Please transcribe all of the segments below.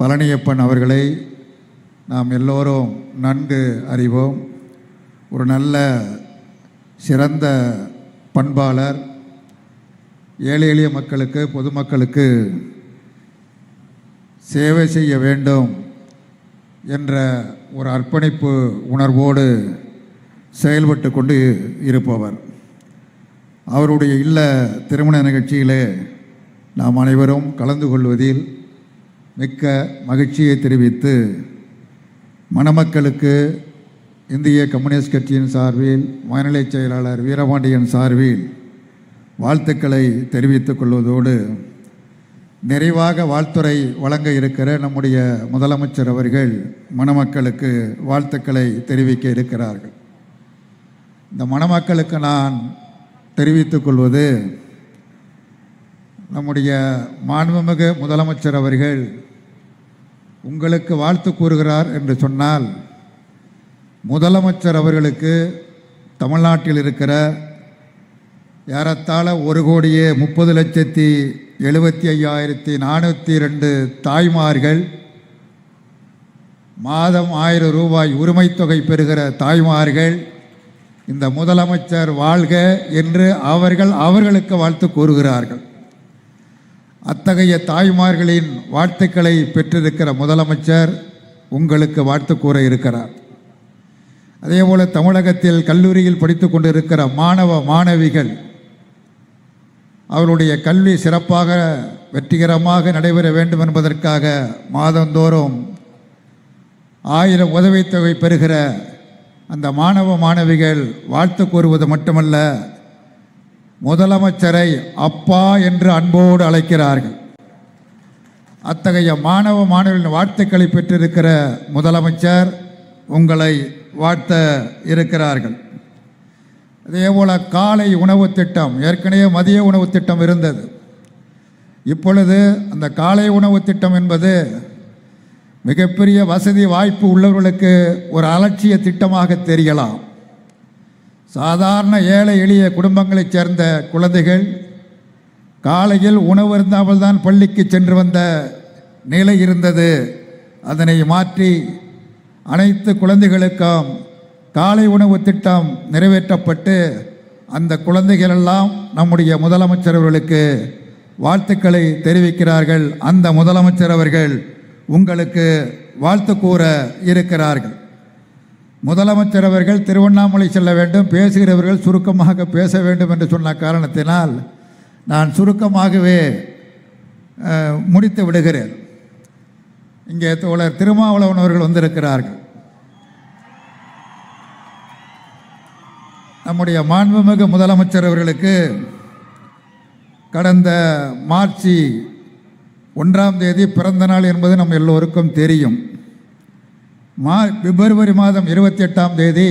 பழனியப்பன் அவர்களை நாம் எல்லோரும் நன்கு அறிவோம். ஒரு நல்ல சிறந்த பண்பாளர். ஏழை எளிய மக்களுக்கு பொதுமக்களுக்கு சேவை செய்ய வேண்டும் என்ற ஒரு அர்ப்பணிப்பு உணர்வோடு செயல்பட்டு கொண்டு இருப்பவர். அவருடைய இல்ல திருமண நிகழ்ச்சியிலே நாம் அனைவரும் கலந்து கொள்வதில் மிக்க மகிழ்ச்சியை தெரிவித்து மணமக்களுக்கு இந்திய கம்யூனிஸ்ட் கட்சியின் சார்பில் மாநில செயலாளர் வீரபாண்டியன் சார்பில் வாழ்த்துக்களை தெரிவித்துக் கொள்வதோடு நிறைவாக வாழ்த்துறை வழங்க இருக்கிற நம்முடைய முதலமைச்சர் அவர்கள் மணமக்களுக்கு வாழ்த்துக்களை தெரிவிக்க இருக்கிறார்கள். இந்த மணமக்களுக்கு நான் தெரிவித்துக் கொள்வது நம்முடைய மாண்புமிகு முதலமைச்சர் அவர்கள் உங்களுக்கு வாழ்த்து கூறுகிறார் என்று சொன்னால் முதலமைச்சர் அவர்களுக்கு தமிழ்நாட்டில் இருக்கிற ஏறத்தாழ ஒரு கோடியே முப்பது லட்சத்தி எழுபத்தி ஐயாயிரத்தி நானூற்றி ரெண்டு தாய்மார்கள் மாதம் ஆயிரம் ரூபாய் உரிமைத்தொகை பெறுகிற தாய்மார்கள் இந்த முதலமைச்சர் வாழ்க என்று அவர்கள் அவர்களுக்கு வாழ்த்து கூறுகிறார்கள். அத்தகைய தாய்மார்களின் வாழ்த்துக்களை பெற்றிருக்கிற முதலமைச்சர் உங்களுக்கு வாழ்த்து கூற இருக்கிறார் அதேபோல் தமிழகத்தில் கல்லூரியில் படித்து கொண்டிருக்கிற மாணவ மாணவிகள் அவருடைய கல்வி சிறப்பாக வெற்றிகரமாக நடைபெற வேண்டும் என்பதற்காக மாதந்தோறும் ஆயிரம் உதவித்தொகை பெறுகிற அந்த மாணவ மாணவிகள் வாழ்த்து கூறுவது மட்டுமல்ல முதலமைச்சரை அப்பா என்று அன்போடு அழைக்கிறார்கள். அத்தகைய மாணவ மாணவர்களின் வாழ்த்துக்களை பெற்றிருக்கிற முதலமைச்சர் உங்களை வாழ்த்த இருக்கிறார்கள். அதேபோல் காலை உணவு திட்டம் ஏற்கனவே மதிய உணவு திட்டம் இருந்தது. இப்பொழுது அந்த காலை உணவு திட்டம் என்பது மிகப்பெரிய வசதி வாய்ப்பு உள்ளவர்களுக்கு ஒரு அலட்சிய திட்டமாக தெரியலாம். சாதாரண ஏழை எளிய குடும்பங்களைச் சேர்ந்த குழந்தைகள் காலையில் உணவு இருந்தாமல் தான் பள்ளிக்கு சென்று வந்த நிலை இருந்தது. அதனை மாற்றி அனைத்து குழந்தைகளுக்கும் காலை உணவு திட்டம் நிறைவேற்றப்பட்டு அந்த குழந்தைகள் எல்லாம் நம்முடைய முதலமைச்சர் அவர்களுக்கு வாழ்த்துக்களை தெரிவிக்கிறார்கள். அந்த முதலமைச்சர் அவர்கள் உங்களுக்கு வாழ்த்து கூற இருக்கிறார்கள். முதலமைச்சர் அவர்கள் திருவண்ணாமலை செல்ல வேண்டும் பேசுகிறவர்கள் சுருக்கமாக பேச வேண்டும் என்று சொன்ன காரணத்தினால் நான் சுருக்கமாகவே முடித்து விடுகிறேன். இங்கே தோழர் திருமாவளவன் அவர்கள் வந்திருக்கிறார்கள். நம்முடைய மாண்புமிகு முதலமைச்சர் அவர்களுக்கு கடந்த மார்ச் ஒன்றாம் தேதி பிறந்த நாள் என்பது நம் எல்லோருக்கும் தெரியும். மா பிப்ரவரி மாதம் இருபத்தி எட்டாம் தேதி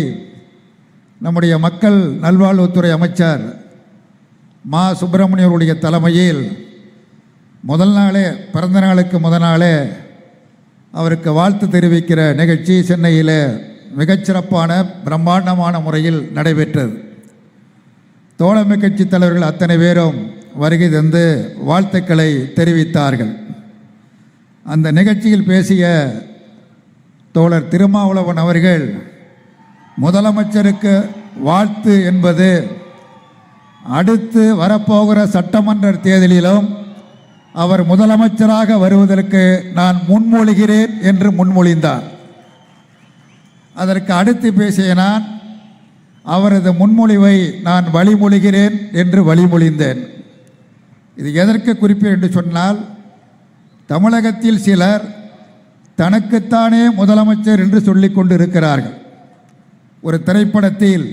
நம்முடைய மக்கள் நல்வாழ்வுத்துறை அமைச்சர் மா சுப்பிரமணியருடைய தலைமையில் முதல் நாளே பிறந்த நாளுக்கு முதல் நாளே அவருக்கு வாழ்த்து தெரிவிக்கிற நிகழ்ச்சி சென்னையில் மிகச்சிறப்பான பிரம்மாண்டமான முறையில் நடைபெற்றது. தோழமை கட்சி தலைவர்கள் அத்தனை பேரும் வருகை தந்து வாழ்த்துக்களை தெரிவித்தார்கள். அந்த நிகழ்ச்சியில் பேசிய தோழர் திருமாவளவன் அவர்கள் முதலமைச்சருக்கு வாழ்த்து என்பது அடுத்து வரப்போகிற சட்டமன்ற தேர்தலிலும் அவர் முதலமைச்சராக வருவதற்கு நான் முன்மொழிகிறேன் என்று முன்மொழிந்தார். அதற்கு அடுத்து பேசிய நான் அவரது முன்மொழிவை நான் வழிமொழிகிறேன் என்று வழிமொழிந்தேன். இது எதற்கு குறிப்பு என்று சொன்னால் தமிழகத்தில் சிலர் தனக்குத்தானே முதலமைச்சர் என்று சொல்லி கொண்டு இருக்கிறார்கள் ஒரு திரைப்படத்தில்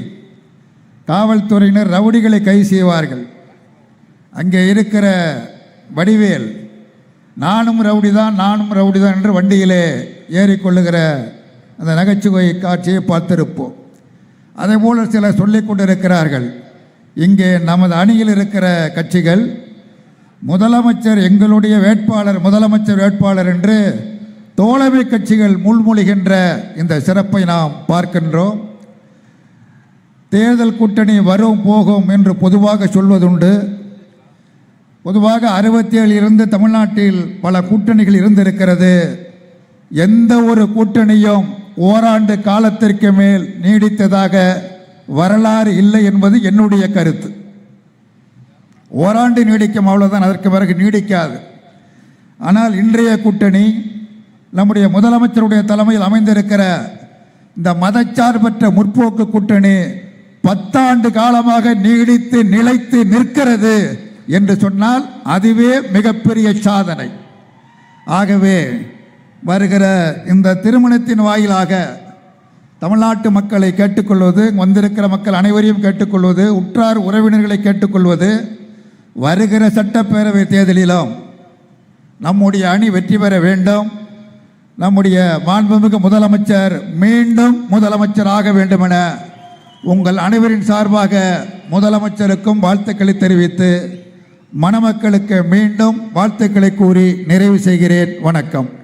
காவல்துறையினர் ரவுடிகளை கை செய்வார்கள். அங்கே இருக்கிற வடிவேல் நானும் ரவுடி தான் நானும் ரவுடி தான் என்று வண்டியிலே ஏறிக்கொள்ளுகிற அந்த நகைச்சுவை காட்சியை பார்த்திருப்போம். அதே போல் சிலர் சொல்லிக் கொண்டிருக்கிறார்கள் இங்கே நமது அணியில் இருக்கிற கட்சிகள் முதலமைச்சர் எங்களுடைய வேட்பாளர் முதலமைச்சர் வேட்பாளர் என்று தோழமை கட்சிகள் முள்மொழிகின்ற இந்த சிறப்பை நாம் பார்க்கின்றோம். தேர்தல் கூட்டணி வரும் போகும் என்று பொதுவாக சொல்வதுண்டு. பொதுவாக அறுபத்தேழு இருந்து தமிழ்நாட்டில் பல கூட்டணிகள் இருந்திருக்கிறது. எந்த ஒரு கூட்டணியும் ஓராண்டு காலத்திற்கு மேல் நீடித்ததாக வரலாறு இல்லை என்பது என்னுடைய கருத்து. ஓராண்டு நீடிக்கும் அவ்வளோதான் அதற்கு பிறகு நீடிக்காது. ஆனால் இன்றைய கூட்டணி நம்முடைய முதலமைச்சருடைய தலைமையில் அமைந்திருக்கிற இந்த மதச்சார்பற்ற முற்போக்கு கூட்டணி பத்தாண்டு காலமாக நீடித்து நிலைத்து நிற்கிறது என்று சொன்னால் அதுவே மிகப்பெரிய சாதனை. ஆகவே வருகிற இந்த திருமணத்தின் வாயிலாக தமிழ்நாட்டு மக்களை கேட்டுக்கொள்வது வந்திருக்கிற மக்கள் அனைவரையும் கேட்டுக்கொள்வது உற்றார் உறவினர்களை கேட்டுக்கொள்வது வருகிற சட்டப்பேரவை தேர்தலிலும் நம்முடைய அணி வெற்றி பெற வேண்டும். நம்முடைய மாண்புமிகு முதலமைச்சர் மீண்டும் முதலமைச்சராக வேண்டும் என உங்கள் அனைவரின் சார்பாக முதலமைச்சருக்கும் வாழ்த்துக்களை தெரிவித்து மணமக்களுக்கு மீண்டும் வாழ்த்துக்களை கூறி நிறைவு செய்கிறேன். வணக்கம்.